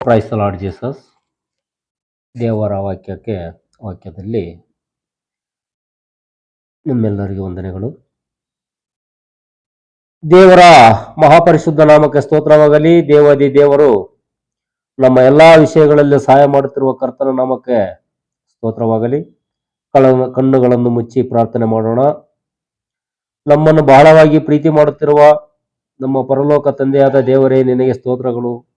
Price lord Jesus ದೇವರ ವಾಕ್ಯಕ್ಕೆ, ವಾಕ್ಯದಲ್ಲಿ ನಿಮ್ಮೆಲ್ಲರಿಗೂ ವಂದನೆಗಳು. ದೇವರ ಮಹಾಪರಿಶುದ್ಧ ನಾಮಕ್ಕೆ ಸ್ತೋತ್ರವಾಗಲಿ. ದೇವಾದಿ ದೇವರು ನಮ್ಮ ಎಲ್ಲಾ ವಿಷಯಗಳಲ್ಲಿ ಸಹಾಯ ಮಾಡುತ್ತಿರುವ ಕರ್ತನ ನಾಮಕ್ಕೆ ಸ್ತೋತ್ರವಾಗಲಿ. ಕಳ ಕಣ್ಣುಗಳನ್ನು ಮುಚ್ಚಿ ಪ್ರಾರ್ಥನೆ ಮಾಡೋಣ. ನಮ್ಮನ್ನು ಬಹಳವಾಗಿ ಪ್ರೀತಿ ಮಾಡುತ್ತಿರುವ ನಮ್ಮ ಪರಲೋಕ ತಂದೆಯಾದ ದೇವರೇ, ನಿನಗೆ ಸ್ತೋತ್ರಗಳು.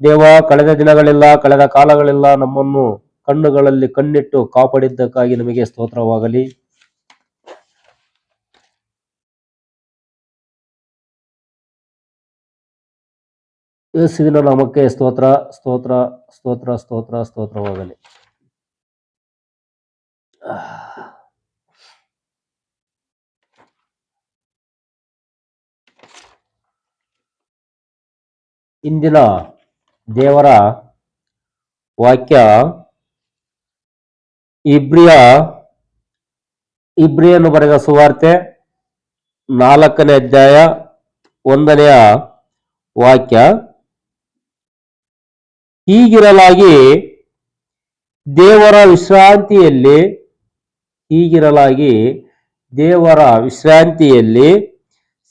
ದೇವ, ಕಳೆದ ದಿನಗಳೆಲ್ಲ, ಕಳೆದ ಕಾಲಗಳೆಲ್ಲ, ನಮ್ಮನ್ನು ಕಣ್ಣುಗಳಲ್ಲಿ ಕಣ್ಣಿಟ್ಟು ಕಾಪಾಡಿದ್ದಕ್ಕಾಗಿ ನಮಗೆ ಸ್ತೋತ್ರವಾಗಲಿ. ಯೇಸುವಿನ ನಾಮಕ್ಕೆ ಸ್ತೋತ್ರ ಸ್ತೋತ್ರ ಸ್ತೋತ್ರ ಸ್ತೋತ್ರ, ಸ್ತೋತ್ರವಾಗಲಿ. ಇಂದಿನ ದೇವರ ವಾಕ್ಯ ಇಬ್ರಿಯ ಇಬ್ರಿಯನ್ನು ಬರೆದ ಸುವಾರ್ತೆ ನಾಲ್ಕನೇ ಅಧ್ಯಾಯ ಒಂದನೆಯ ವಾಕ್ಯ. ಹೀಗಿರಲಾಗಿ ದೇವರ ವಿಶ್ರಾಂತಿಯಲ್ಲಿ, ಹೀಗಿರಲಾಗಿ ದೇವರ ವಿಶ್ರಾಂತಿಯಲ್ಲಿ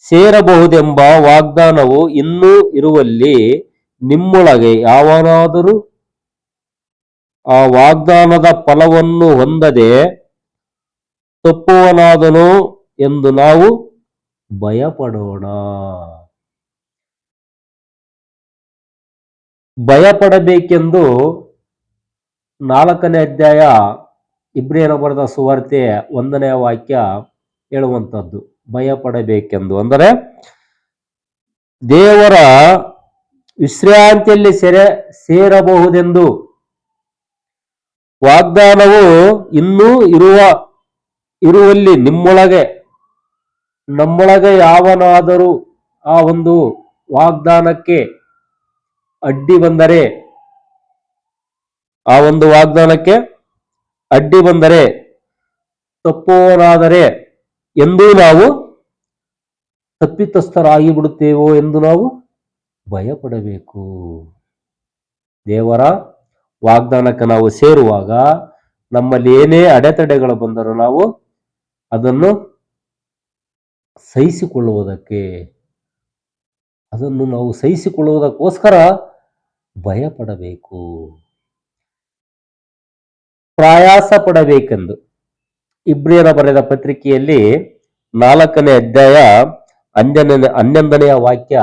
ಸೇರಬಹುದೆಂಬ ವಾಗ್ದಾನವು ಇನ್ನೂ ಇರುವಲ್ಲಿ ನಿಮ್ಮೊಳಗೆ ಯಾವನಾದರೂ ಆ ವಾಗ್ದಾನದ ಫಲವನ್ನು ಹೊಂದದೆ ತಪ್ಪುವನಾದನು ಎಂದು ನಾವು ಭಯಪಡೋಣ. ಭಯಪಡಬೇಕೆಂದು ನಾಲ್ಕನೇ ಅಧ್ಯಾಯ ಇಬ್ರಿಯನ ಬರೆದ ಸುವಾರ್ತೆ ಒಂದನೇ ವಾಕ್ಯ ಹೇಳುವಂಥದ್ದು. ಭಯಪಡಬೇಕೆಂದು. ಅಂದರೆ ದೇವರ ವಿಶ್ರಾಂತಿಯಲ್ಲಿ ಸೆರೆ, ಸೇರಬಹುದೆಂದು. ವಾಗ್ದಾನವು ಇನ್ನೂ ಇರುವ, ಇರುವಲ್ಲಿ ನಿಮ್ಮೊಳಗೆ, ನಮ್ಮೊಳಗೆ ಯಾವನಾದರೂ ಆ ಒಂದು ವಾಗ್ದಾನಕ್ಕೆ ಅಡ್ಡಿ ಬಂದರೆ, ಆ ಒಂದು ವಾಗ್ದಾನಕ್ಕೆ ಅಡ್ಡಿ ಬಂದರೆ ತಪ್ಪುವನಾದರೆ ಎಂದೂ ನಾವು ತಪ್ಪಿತಸ್ಥರಾಗಿ ಬಿಡುತ್ತೇವೋ ಎಂದು ನಾವು ಭಯಪಡಬೇಕು. ದೇವರ ವಾಗ್ದಾನಕ್ಕೆ ನಾವು ಸೇರುವಾಗ ನಮ್ಮಲ್ಲಿ ಏನೇ ಅಡೆತಡೆಗಳು ಬಂದರೂ ನಾವು ಅದನ್ನು ಸಹಿಸಿಕೊಳ್ಳುವುದಕ್ಕೆ, ಅದನ್ನು ನಾವು ಸಹಿಸಿಕೊಳ್ಳುವುದಕ್ಕೋಸ್ಕರ ಭಯಪಡಬೇಕು. ಪ್ರಯಾಸ ಪಡಬೇಕೆಂದು ಇಬ್ರಿಯರ ಬರೆದ ಪತ್ರಿಕೆಯಲ್ಲಿ ನಾಲ್ಕನೇ ಅಧ್ಯಾಯ ಹನ್ನೊಂದನೇ ಹನ್ನೊಂದನೆಯ ವಾಕ್ಯ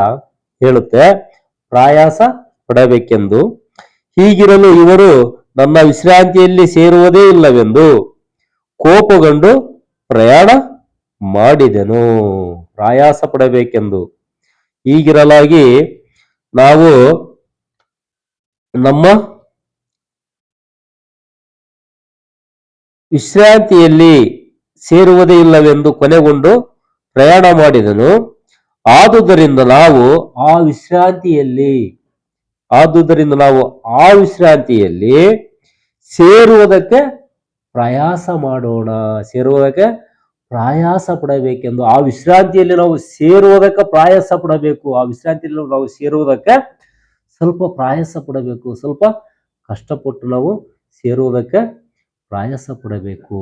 ಹೇಳುತ್ತೆ, ಪ್ರಯಾಸ ಪಡಬೇಕೆಂದು. ಹೀಗಿರಲು ಇವರು ನನ್ನ ವಿಶ್ರಾಂತಿಯಲ್ಲಿ ಸೇರುವುದೇ ಇಲ್ಲವೆಂದು ಕೋಪಗೊಂಡು ಪ್ರಯಾಣ ಮಾಡಿದೆನು. ಪ್ರಯಾಸ ಪಡಬೇಕೆಂದು. ಹೀಗಿರಲಾಗಿ ನಾವು ನಮ್ಮ ವಿಶ್ರಾಂತಿಯಲ್ಲಿ ಸೇರುವುದೇ ಇಲ್ಲವೆಂದು ಕೊನೆಗೊಂಡು ಪ್ರಯಾಣ ಮಾಡಿದನು. ಆದುದರಿಂದ ನಾವು ಆ ವಿಶ್ರಾಂತಿಯಲ್ಲಿ. ಆದುದರಿಂದ ನಾವು ಆ ವಿಶ್ರಾಂತಿಯಲ್ಲಿ ಸೇರುವುದಕ್ಕೆ ಪ್ರಯಾಸ ಮಾಡೋಣ. ಸೇರುವುದಕ್ಕೆ ಪ್ರಯಾಸ ಪಡಬೇಕೆಂದು ಆ ವಿಶ್ರಾಂತಿಯಲ್ಲಿ ನಾವು ಸೇರುವುದಕ್ಕೆ ಪ್ರಯಾಸ ಪಡಬೇಕು. ಆ ವಿಶ್ರಾಂತಿಯಲ್ಲಿ ನಾವು ಸೇರುವುದಕ್ಕೆ ಸ್ವಲ್ಪ ಪ್ರಯಾಸ ಪಡಬೇಕು. ಸ್ವಲ್ಪ ಕಷ್ಟಪಟ್ಟು ನಾವು ಸೇರುವುದಕ್ಕೆ ಪ್ರಯಾಸ ಪಡಬೇಕು.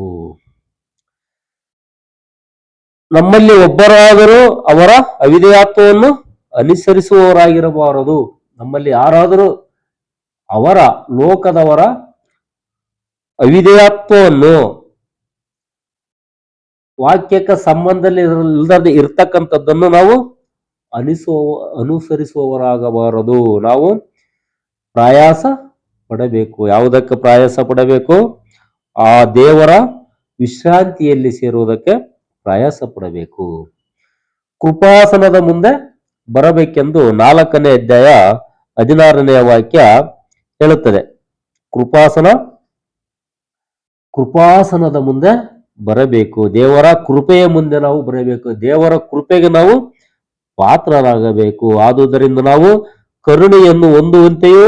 ನಮ್ಮಲ್ಲಿ ಒಬ್ಬರಾದರೂ ಅವರ ಅವಿಧೇಯತ್ವವನ್ನು ಅನುಸರಿಸುವವರಾಗಿರಬಾರದು. ನಮ್ಮಲ್ಲಿ ಯಾರಾದರೂ ಅವರ ಲೋಕದವರ ಅವಿಧೇಯತ್ವವನ್ನು ವಾಕ್ಯಕ್ಕೆ ಸಂಬಂಧದಲ್ಲಿ ಇರ್ತಕ್ಕಂಥದ್ದನ್ನು ನಾವು ಅನಿಸುವ, ಅನುಸರಿಸುವವರಾಗಬಾರದು. ನಾವು ಪ್ರಯಾಸ ಪಡಬೇಕು. ಯಾವುದಕ್ಕೆ ಪ್ರಯಾಸ ಪಡಬೇಕು? ಆ ದೇವರ ವಿಶ್ರಾಂತಿಯಲ್ಲಿ ಸೇರುವುದಕ್ಕೆ ಪ್ರಯಾಸ ಪಡಬೇಕು ಕೃಪಾಸನದ ಮುಂದೆ ಬರಬೇಕೆಂದು ನಾಲ್ಕನೇ ಅಧ್ಯಾಯ ಹದಿನಾರನೆಯ ವಾಕ್ಯ ಹೇಳುತ್ತದೆ. ಕೃಪಾಸನ, ಕೃಪಾಸನದ ಮುಂದೆ ಬರಬೇಕು. ದೇವರ ಕೃಪೆಯ ಮುಂದೆ ನಾವು ಬರಬೇಕು. ದೇವರ ಕೃಪೆಗೆ ನಾವು ಪಾತ್ರರಾಗಬೇಕು. ಆದುದರಿಂದ ನಾವು ಕರುಣೆಯನ್ನು ಹೊಂದುವಂತೆಯೂ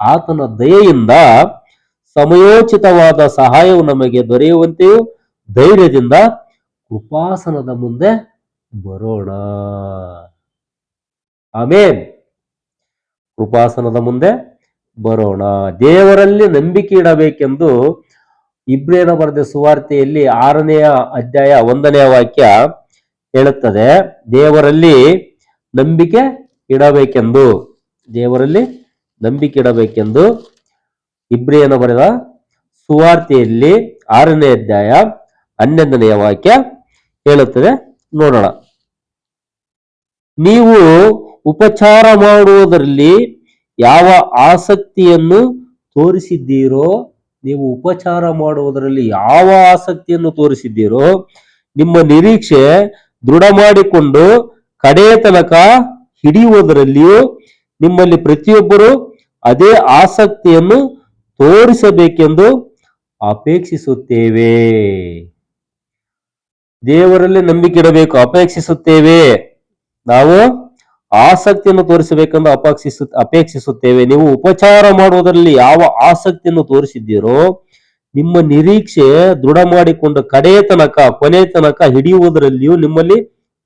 ಆತನ ದಯೆಯಿಂದ ಸಮಯೋಚಿತವಾದ ಸಹಾಯವು ನಮಗೆ ದೊರೆಯುವಂತೆಯೂ ಧೈರ್ಯದಿಂದ ಕೃಪಾಸನದ ಮುಂದೆ ಬರೋಣ. ಆಮೇನ್. ಉಪಾಸನದ ಮುಂದೆ ಬರೋಣ. ದೇವರಲ್ಲಿ ನಂಬಿಕೆ ಇಡಬೇಕೆಂದು ಇಬ್ರೇನ ಬರೆದ ಸುವಾರ್ತೆಯಲ್ಲಿ ಆರನೆಯ ಅಧ್ಯಾಯ ಒಂದನೆಯ ವಾಕ್ಯ ಹೇಳುತ್ತದೆ. ದೇವರಲ್ಲಿ ನಂಬಿಕೆ ಇಡಬೇಕೆಂದು. ದೇವರಲ್ಲಿ ನಂಬಿಕೆ ಇಡಬೇಕೆಂದು ಇಬ್ರಿಯನ ಬರೆದ ಸುವಾರ್ತೆಯಲ್ಲಿ ಆರನೇ ಅಧ್ಯಾಯ ಹನ್ನೊಂದನೆಯ ವಾಕ್ಯ ಹೇಳುತ್ತದೆ. ನೋಡೋಣ. ನೀವು ಉಪಚಾರ ಮಾಡುವುದರಲ್ಲಿ ಯಾವ ಆಸಕ್ತಿಯನ್ನು ತೋರಿಸಿದ್ದೀರೋ, ನೀವು ಉಪಚಾರ ಮಾಡುವುದರಲ್ಲಿ ಯಾವ ಆಸಕ್ತಿಯನ್ನು ತೋರಿಸಿದ್ದೀರೋ, ನಿಮ್ಮ ನಿರೀಕ್ಷೆ ದೃಢ ಮಾಡಿಕೊಂಡು ಕಡೆಯ ತನಕ ಹಿಡಿಯುವುದರಲ್ಲಿಯೂ ನಿಮ್ಮಲ್ಲಿ ಪ್ರತಿಯೊಬ್ಬರು ಅದೇ ಆಸಕ್ತಿಯನ್ನು ತೋರಿಸಬೇಕೆಂದು ಅಪೇಕ್ಷಿಸುತ್ತೇವೆ. ದೇವರಲ್ಲಿ ನಂಬಿಕೆ ಇಡಬೇಕು, ಅಪೇಕ್ಷಿಸುತ್ತೇವೆ. ನಾವು ಆಸಕ್ತಿಯನ್ನು ತೋರಿಸಬೇಕೆಂದು ಅಪೇಕ್ಷಿಸು, ಅಪೇಕ್ಷಿಸುತ್ತೇವೆ. ನೀವು ಉಪಚಾರ ಮಾಡುವುದರಲ್ಲಿ ಯಾವ ಆಸಕ್ತಿಯನ್ನು ತೋರಿಸಿದ್ದೀರೋ, ನಿಮ್ಮ ನಿರೀಕ್ಷೆ ದೃಢ ಮಾಡಿಕೊಂಡು ಕಡೆಯ ತನಕ, ಕೊನೆ ತನಕ ಹಿಡಿಯುವುದರಲ್ಲಿಯೂ ನಿಮ್ಮಲ್ಲಿ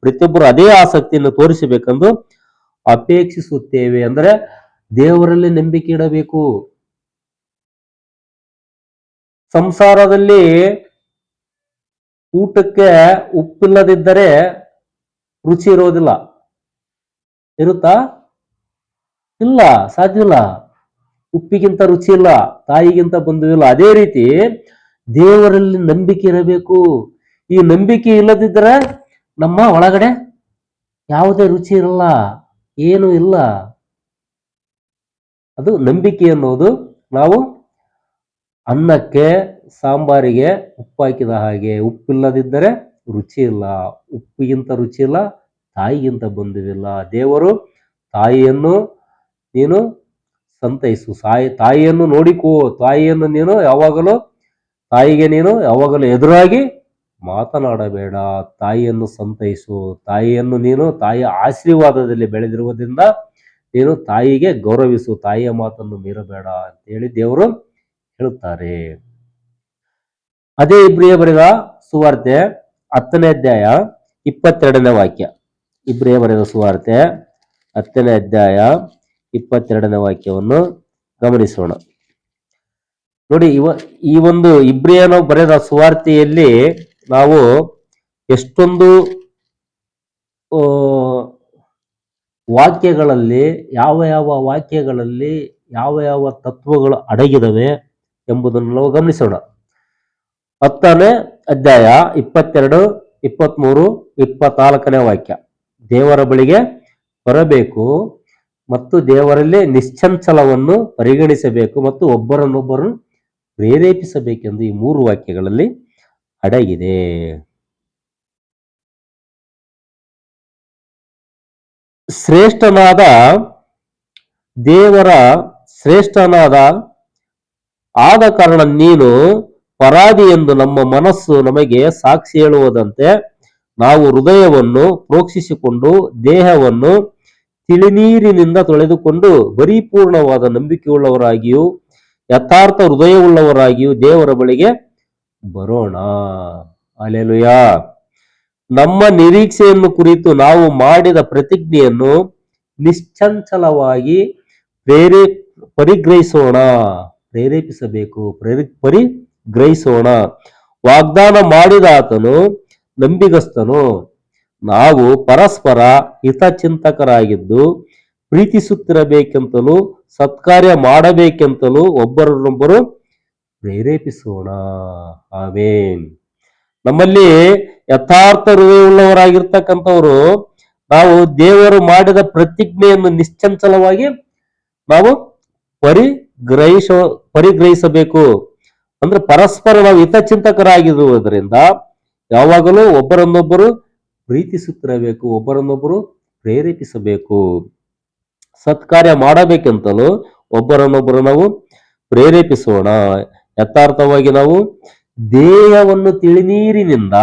ಪ್ರತಿಯೊಬ್ಬರು ಅದೇ ಆಸಕ್ತಿಯನ್ನು ತೋರಿಸಬೇಕೆಂದು ಅಪೇಕ್ಷಿಸುತ್ತೇವೆ. ಅಂದ್ರೆ ದೇವರಲ್ಲಿ ನಂಬಿಕೆ ಇಡಬೇಕು. ಸಂಸಾರದಲ್ಲಿ ಊಟಕ್ಕೆ ಉಪ್ಪಿಲ್ಲದಿದ್ದರೆ ರುಚಿ ಇರೋದಿಲ್ಲ. ಇರುತ್ತಾ? ಇಲ್ಲ ಸಾಧ್ಯವಿಲ್ಲ ಉಪ್ಪಿಗಿಂತ ರುಚಿ ಇಲ್ಲ, ತಾಯಿಗಿಂತ ಬಂಧುವಿಲ್ಲ ಅದೇ ರೀತಿ ದೇವರಲ್ಲಿ ನಂಬಿಕೆ ಇರಬೇಕು. ಈ ನಂಬಿಕೆ ಇಲ್ಲದಿದ್ದರೆ ನಮ್ಮ ಒಳಗಡೆ ಯಾವುದೇ ರುಚಿ ಇರಲ್ಲ, ಏನು ಇಲ್ಲ. ಅದು ನಂಬಿಕೆ ಅನ್ನೋದು. ನಾವು ಅನ್ನಕ್ಕೆ ಸಾಂಬಾರಿಗೆ ಉಪ್ಪು ಹಾಕಿದ ಹಾಗೆ ಉಪ್ಪಿಲ್ಲದಿದ್ದರೆ ರುಚಿ ಇಲ್ಲ. ಉಪ್ಪಿಗಿಂತ ರುಚಿ ಇಲ್ಲ, ತಾಯಿಗಿಂತ ಬಂಧುವಿಲ್ಲ ದೇವರು ತಾಯಿಯನ್ನು ನೀನು ಸಂತೈಸು. ಸಾಯಿ ತಾಯಿಯನ್ನು ನೋಡಿಕೋ. ತಾಯಿಯನ್ನು ನೀನು ಯಾವಾಗಲೂ, ತಾಯಿಗೆ ನೀನು ಯಾವಾಗಲೂ ಎದುರಾಗಿ ಮಾತನಾಡಬೇಡ. ತಾಯಿಯನ್ನು ಸಂತೈಸು. ತಾಯಿಯನ್ನು ನೀನು ತಾಯಿಯ ಆಶೀರ್ವಾದದಲ್ಲಿ ಬೆಳೆದಿರುವುದರಿಂದ ನೀನು ತಾಯಿಗೆ ಗೌರವಿಸು. ತಾಯಿಯ ಮಾತನ್ನು ಮೀರಬೇಡ ಅಂತ ಹೇಳಿ ದೇವರು ಹೇಳುತ್ತಾರೆ. ಅದೇ ಇಬ್ರಿಯ ಬರೆದ ಸುವಾರ್ತೆ ಹತ್ತನೇ ಅಧ್ಯಾಯ ಇಪ್ಪತ್ತೆರಡನೇ ವಾಕ್ಯ. ಇಬ್ರಿಯ ಬರೆದ ಸುವಾರ್ತೆ ಹತ್ತನೇ ಅಧ್ಯಾಯ ಇಪ್ಪತ್ತೆರಡನೇ ವಾಕ್ಯವನ್ನು ಗಮನಿಸೋಣ. ನೋಡಿ, ಇವ ಈ ಒಂದು ಇಬ್ರಿಯನ ಬರೆದ ಸುವಾರ್ತೆಯಲ್ಲಿ ನಾವು ಎಷ್ಟೊಂದು ವಾಕ್ಯಗಳಲ್ಲಿ, ಯಾವ ಯಾವ ವಾಕ್ಯಗಳಲ್ಲಿ ಯಾವ ಯಾವ ತತ್ವಗಳು ಅಡಗಿದವೆ ಎಂಬುದನ್ನು ನಾವು ಗಮನಿಸೋಣ. ಹತ್ತನೇ ಅಧ್ಯಾಯ ಇಪ್ಪತ್ತೆರಡು, ಇಪ್ಪತ್ಮೂರು, ಇಪ್ಪತ್ನಾಲ್ಕನೇ ವಾಕ್ಯ. ದೇವರ ಬಳಿಗೆ ಬರಬೇಕು ಮತ್ತು ದೇವರಲ್ಲಿ ನಿಶ್ಚಂಚಲವನ್ನು ಪರಿಗಣಿಸಬೇಕು ಮತ್ತು ಒಬ್ಬರನ್ನೊಬ್ಬರು ಪ್ರೇರೇಪಿಸಬೇಕೆಂದು ಈ ಮೂರು ವಾಕ್ಯಗಳಲ್ಲಿ ಅಡಗಿದೆ. ಶ್ರೇಷ್ಠನಾದ ದೇವರ ಶ್ರೇಷ್ಠನಾದ ಆದ ಕಾರಣ ನೀನು ಪರಾಧಿ ಎಂದು ನಮ್ಮ ಮನಸ್ಸು ನಮಗೆ ಸಾಕ್ಷಿ ಹೇಳುವುದಂತೆ ನಾವು ಹೃದಯವನ್ನು ಪ್ರೋಕ್ಷಿಸಿಕೊಂಡು ದೇಹವನ್ನು ತಿಳಿನೀರಿನಿಂದ ತೊಳೆದುಕೊಂಡು ಪರಿಪೂರ್ಣವಾದ ನಂಬಿಕೆಯುಳ್ಳವರಾಗಿಯೂ, ಯಥಾರ್ಥ ಹೃದಯವುಳ್ಳವರಾಗಿಯೂ ದೇವರ ಬಳಿಗೆ ಬರೋಣ. ಅಲೆಲುಯ. ನಮ್ಮ ನಿರೀಕ್ಷೆಯನ್ನು ಕುರಿತು ನಾವು ಮಾಡಿದ ಪ್ರತಿಜ್ಞೆಯನ್ನು ನಿಶ್ಚಂಚಲವಾಗಿ ಪ್ರೇರೇ, ಪರಿಗ್ರಹಿಸೋಣ. ಪ್ರೇರೇಪಿಸಬೇಕು. ಪ್ರೇರಿ ಪರಿಗ್ರಹಿಸೋಣ ವಾಗ್ದಾನ ಮಾಡಿದ ಆತನು ನಂಬಿಗಸ್ತನು. ನಾವು ಪರಸ್ಪರ ಹಿತಚಿಂತಕರಾಗಿದ್ದು, ಪ್ರೀತಿಸುತ್ತಿರಬೇಕೆಂತಲೂ, ಸತ್ಕಾರ್ಯ ಮಾಡಬೇಕೆಂತಲೂ ಒಬ್ಬರನ್ನೊಬ್ಬರು ಪ್ರೇರೇಪಿಸೋಣ. ಆಮೇನ್. ನಮ್ಮಲ್ಲಿ ಯಥಾರ್ಥ ಹೃದಯವುಳ್ಳವರಾಗಿರ್ತಕ್ಕಂಥವರು, ನಾವು ದೇವರು ಮಾಡಿದ ಪ್ರತಿಜ್ಞೆಯನ್ನು ನಿಶ್ಚಂಚಲವಾಗಿ ನಾವು ಪರಿಗ್ರಹಿಸ, ಪರಿಗ್ರಹಿಸಬೇಕು. ಅಂದ್ರೆ ಪರಸ್ಪರ ನಾವು ಹಿತಚಿಂತಕರಾಗಿರುವುದರಿಂದ ಯಾವಾಗಲೂ ಒಬ್ಬರನ್ನೊಬ್ಬರು ಪ್ರೀತಿಸುತ್ತಿರಬೇಕು, ಒಬ್ಬರನ್ನೊಬ್ಬರು ಪ್ರೇರೇಪಿಸಬೇಕು. ಸತ್ಕಾರ್ಯ ಮಾಡಬೇಕೆಂತಲೂ ಒಬ್ಬರನ್ನೊಬ್ಬರು ನಾವು ಪ್ರೇರೇಪಿಸೋಣ. ಯಥಾರ್ಥವಾಗಿ ನಾವು ದೇಹವನ್ನು ತಿಳಿನೀರಿನಿಂದ,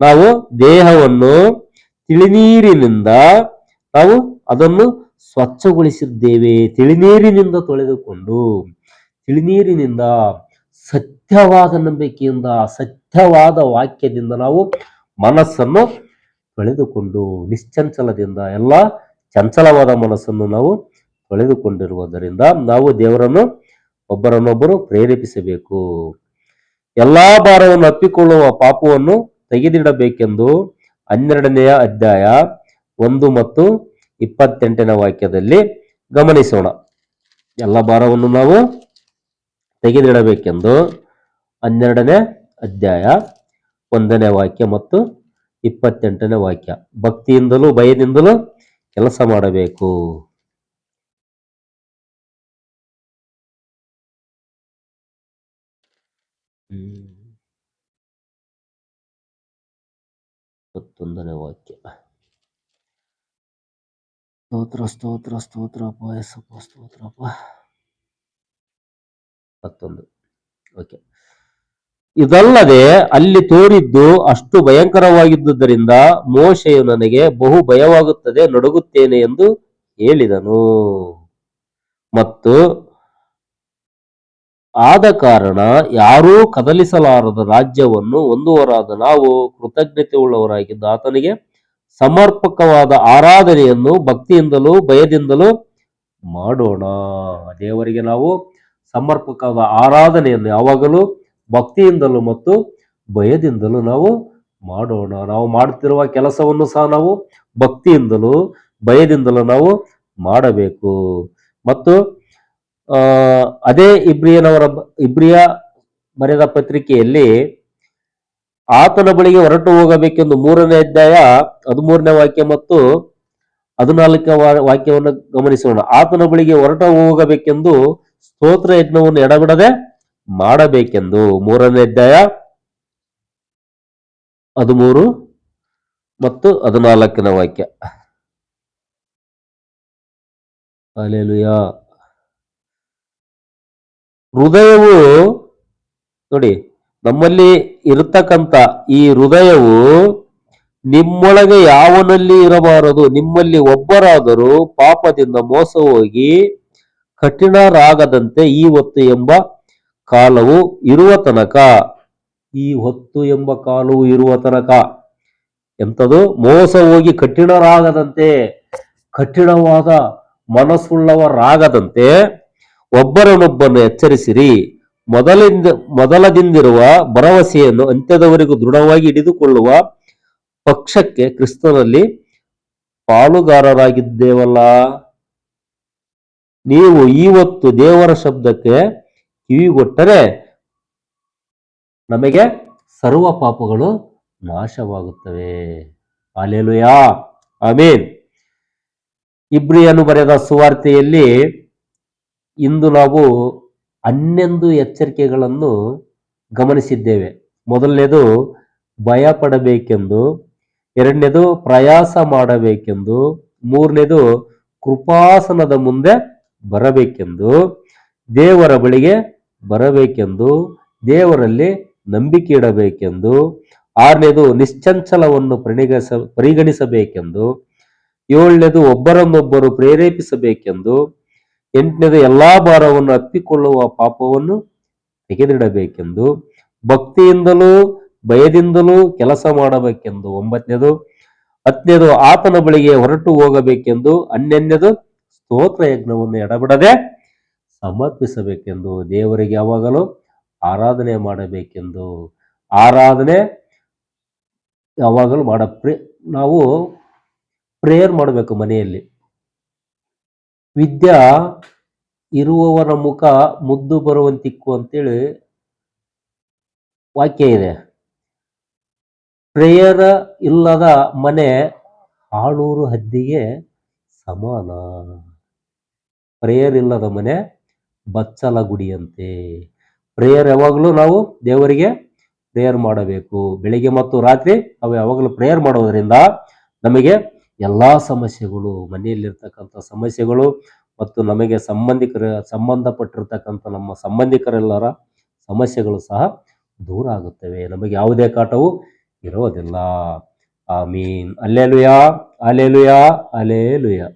ನಾವು ದೇಹವನ್ನು ತಿಳಿನೀರಿನಿಂದ ನಾವು ಅದನ್ನು ಸ್ವಚ್ಛಗೊಳಿಸಿದ್ದೇವೆ. ತಿಳಿನೀರಿನಿಂದ ತೊಳೆದುಕೊಂಡು, ತಿಳಿನೀರಿನಿಂದ ಸತ್ಯವಾದ ನಂಬಿಕೆಯಿಂದ, ಸತ್ಯವಾದ ವಾಕ್ಯದಿಂದ ನಾವು ಮನಸ್ಸನ್ನು ಕಳೆದುಕೊಂಡು ನಿಶ್ಚಂಚಲದಿಂದ, ಎಲ್ಲ ಚಂಚಲವಾದ ಮನಸ್ಸನ್ನು ನಾವು ಕಳೆದುಕೊಂಡಿರುವುದರಿಂದ ನಾವು ದೇವರನ್ನು ಒಬ್ಬರನ್ನೊಬ್ಬರು ಪ್ರೇರೇಪಿಸಬೇಕು. ಎಲ್ಲಾ ಭಾರವನ್ನು ಅಪ್ಪಿಕೊಳ್ಳುವ ಪಾಪವನ್ನು ತೆಗೆದಿಡಬೇಕೆಂದು ಹನ್ನೆರಡನೆಯ ಅಧ್ಯಾಯ ಒಂದು ಮತ್ತು ಇಪ್ಪತ್ತೆಂಟನೇ ವಾಕ್ಯದಲ್ಲಿ ಗಮನಿಸೋಣ. ಎಲ್ಲ ಭಾರವನ್ನು ನಾವು ತೆಗೆದಿಡಬೇಕೆಂದು ಹನ್ನೆರಡನೇ ಅಧ್ಯಾಯ ಒಂದನೇ ವಾಕ್ಯ ಮತ್ತು ಇಪ್ಪತ್ತೆಂಟನೇ ವಾಕ್ಯ. ಭಕ್ತಿಯಿಂದಲೂ ಭಯದಿಂದಲೂ ಕೆಲಸ ಮಾಡಬೇಕು. ಇಪ್ಪತ್ತೊಂದನೇ ವಾಕ್ಯ. ಸ್ತೋತ್ರ ಸ್ತೋತ್ರ, ಸ್ತೋತ್ರಪ್ಪ ಎಸ್ಸಪ್ಪ ಸ್ತೋತ್ರಪ್ಪ. ಮತ್ತೊಂದು ಓಕೆ ಇದಲ್ಲದೆ ಅಲ್ಲಿ ತೋರಿದ್ದು ಅಷ್ಟು ಭಯಂಕರವಾಗಿದ್ದುದರಿಂದ ಮೋಶೆಯು ನನಗೆ ಬಹು ಭಯವಾಗುತ್ತದೆ, ನಡುಗುತ್ತೇನೆ ಎಂದು ಹೇಳಿದನು. ಮತ್ತು ಆದ ಕಾರಣ ಯಾರೂ ಕದಲಿಸಲಾರದ ರಾಜ್ಯವನ್ನು ಹೊಂದುವರಾದ ನಾವು ಕೃತಜ್ಞತೆ ಉಳ್ಳವರಾಗಿದ್ದು ಆತನಿಗೆ ಸಮರ್ಪಕವಾದ ಆರಾಧನೆಯನ್ನು ಭಕ್ತಿಯಿಂದಲೂ ಭಯದಿಂದಲೂ ಮಾಡೋಣ. ದೇವರಿಗೆ ನಾವು ಸಮರ್ಪಕವಾದ ಆರಾಧನೆಯನ್ನು ಯಾವಾಗಲೂ ಭಕ್ತಿಯಿಂದಲೂ ಮತ್ತು ಭಯದಿಂದಲೂ ನಾವು ಮಾಡೋಣ. ನಾವು ಮಾಡುತ್ತಿರುವ ಕೆಲಸವನ್ನು ಸಹ ನಾವು ಭಕ್ತಿಯಿಂದಲೂ ಭಯದಿಂದಲೂ ನಾವು ಮಾಡಬೇಕು. ಮತ್ತು ಅದೇ ಇಬ್ರಿಯನವರ ಇಬ್ರಿಯ ಬರೆದ ಪತ್ರಿಕೆಯಲ್ಲಿ ಆತನ ಬಳಿಗೆ ಹೊರಟು ಹೋಗಬೇಕೆಂದು ಮೂರನೇ ಅಧ್ಯಾಯ ಹದಿಮೂರನೇ ವಾಕ್ಯ ಮತ್ತು ಹದಿನಾಲ್ಕನೇ ವಾಕ್ಯವನ್ನು ಗಮನಿಸೋಣ. ಆತನ ಬಳಿಗೆ ಹೊರಟು ಹೋಗಬೇಕೆಂದು ಸ್ತೋತ್ರ ಯಜ್ಞವನ್ನು ಎಡಬಿಡದೆ ಮಾಡಬೇಕೆಂದು. ಮೂರನೇ ಅಧ್ಯಾಯ ಹದಿಮೂರು ಮತ್ತು ಹದಿನಾಲ್ಕನೇ ವಾಕ್ಯ. ಅಲೆಲುಯ ಹೃದಯವು, ನೋಡಿ, ನಮ್ಮಲ್ಲಿ ಇರತಕ್ಕಂಥ ಈ ಹೃದಯವು ನಿಮ್ಮೊಳಗೆ ಯಾವನಲ್ಲಿ ಇರಬಾರದು? ನಿಮ್ಮಲ್ಲಿ ಒಬ್ಬರಾದರೂ ಪಾಪದಿಂದ ಮೋಸ ಹೋಗಿ ಕಠಿಣರಾಗದಂತೆ ಈ ಹೊತ್ತು ಎಂಬ ಕಾಲವು ಇರುವ ತನಕ, ಈ ಹೊತ್ತು ಎಂಬ ಕಾಲವು ಇರುವ ತನಕ ಎಂಥದು? ಮೋಸ ಹೋಗಿ ಕಠಿಣರಾಗದಂತೆ ಕಠಿಣವಾದ ಮನಸ್ಸುಳ್ಳವರಾಗದಂತೆ ಒಬ್ಬರನ್ನೊಬ್ಬನ್ನು ಎಚ್ಚರಿಸಿರಿ. ಮೊದಲಿಂದ, ಮೊದಲದಿಂದಿರುವ ಭರವಸೆಯನ್ನು ಅಂತ್ಯದವರೆಗೂ ದೃಢವಾಗಿ ಹಿಡಿದುಕೊಳ್ಳುವ ಪಕ್ಷಕ್ಕೆ ಕ್ರಿಸ್ತನಲ್ಲಿ ಪಾಲುಗಾರರಾಗಿದ್ದೇವಲ್ಲ? ನೀವು ಇವತ್ತು ದೇವರ ಶಬ್ದಕ್ಕೆ ಕಿವಿಗೊಟ್ಟರೆ ನಮಗೆ ಸರ್ವ ಪಾಪಗಳು ನಾಶವಾಗುತ್ತವೆ. ಅಲೆಲುಯಾ ಆಮೇನ್. ಇಬ್ರಿಯನ್ನು ಬರೆದ ಸುವಾರ್ತೆಯಲ್ಲಿ ಇಂದು ನಾವು ಹನ್ನೊಂದು ಎಚ್ಚರಿಕೆಗಳನ್ನು ಗಮನಿಸಿದ್ದೇವೆ. ಮೊದಲನೇದು ಭಯ ಪಡಬೇಕೆಂದು ಎರಡನೇದು, ಪ್ರಯಾಸ ಮಾಡಬೇಕೆಂದು. ಮೂರನೇದು, ಕೃಪಾಸನದ ಮುಂದೆ ಬರಬೇಕೆಂದು, ದೇವರ ಬಳಿಗೆ ಬರಬೇಕೆಂದು, ದೇವರಲ್ಲಿ ನಂಬಿಕೆ ಇಡಬೇಕೆಂದು, ಆರನೇದು ನಿಶ್ಚಂಚಲವನ್ನು ಪರಿಗಣಿಸ ಪರಿಗಣಿಸಬೇಕೆಂದು, ಏಳನೇದು ಒಬ್ಬರನ್ನೊಬ್ಬರು ಪ್ರೇರೇಪಿಸಬೇಕೆಂದು, ಎಂಟನೇದು ಎಲ್ಲಾ ಭಾರವನ್ನು ಅಪ್ಪಿಕೊಳ್ಳುವ ಪಾಪವನ್ನು ತೆಗೆದಿಡಬೇಕೆಂದು, ಭಕ್ತಿಯಿಂದಲೂ ಭಯದಿಂದಲೂ ಕೆಲಸ ಮಾಡಬೇಕೆಂದು, ಒಂಬತ್ತನೇದು, ಹತ್ತನೇದು ಆತನ ಬಳಿಗೆ ಹೊರಟು ಹೋಗಬೇಕೆಂದು, ಹನ್ನೆರಡನೇದು ಸ್ತೋತ್ರ ಯಜ್ಞವನ್ನು ಎಡಬಿಡದೆ ಸಮರ್ಪಿಸಬೇಕೆಂದು ದೇವರಿಗೆ ಯಾವಾಗಲೂ ಆರಾಧನೆ ಮಾಡಬೇಕೆಂದು ಆರಾಧನೆ ಯಾವಾಗಲೂ ಮಾಡ ಪ್ರೇ, ನಾವು ಪ್ರೇಯರ್ ಮಾಡಬೇಕು ಮನೆಯಲ್ಲಿ. ವಿದ್ಯಾ ಇರುವವರ ಮುಖ ಮುದ್ದು ಬರುವಂತಿಕ್ಕು ಅಂತೇಳಿ ವಾಕ್ಯ ಇದೆ. ಪ್ರೇಯರ್ ಇಲ್ಲದ ಮನೆ ಹಾಳೂರು ಹದ್ದಿಗೆ ಸಮಾನ. ಪ್ರೇಯರ್ ಇಲ್ಲದ ಮನೆ ಬಚ್ಚಲ ಗುಡಿಯಂತೆ ಪ್ರೇಯರ್ ಯಾವಾಗಲೂ ನಾವು ದೇವರಿಗೆ ಪ್ರೇಯರ್ ಮಾಡಬೇಕು. ಬೆಳಿಗ್ಗೆ ಮತ್ತು ರಾತ್ರಿ ನಾವು ಯಾವಾಗಲೂ ಪ್ರೇಯರ್ ಮಾಡೋದರಿಂದ ನಮಗೆ ಎಲ್ಲಾ ಸಮಸ್ಯೆಗಳು, ಮನೆಯಲ್ಲಿರ್ತಕ್ಕಂಥ ಸಮಸ್ಯೆಗಳು ಮತ್ತು ನಮಗೆ ಸಂಬಂಧಿಕರ, ಸಂಬಂಧಪಟ್ಟಿರ್ತಕ್ಕಂಥ ನಮ್ಮ ಸಂಬಂಧಿಕರೆಲ್ಲರ ಸಮಸ್ಯೆಗಳು ಸಹ ದೂರ ಆಗುತ್ತವೆ. ನಮಗೆ ಯಾವುದೇ ಕಾಟವು ಇರೋದಿಲ್ಲ. ಆಮೀನ್. ಅಲ್ಲೇಲುಯಾ ಅಲೇಲುಯಾ ಅಲೇಲುಯಾ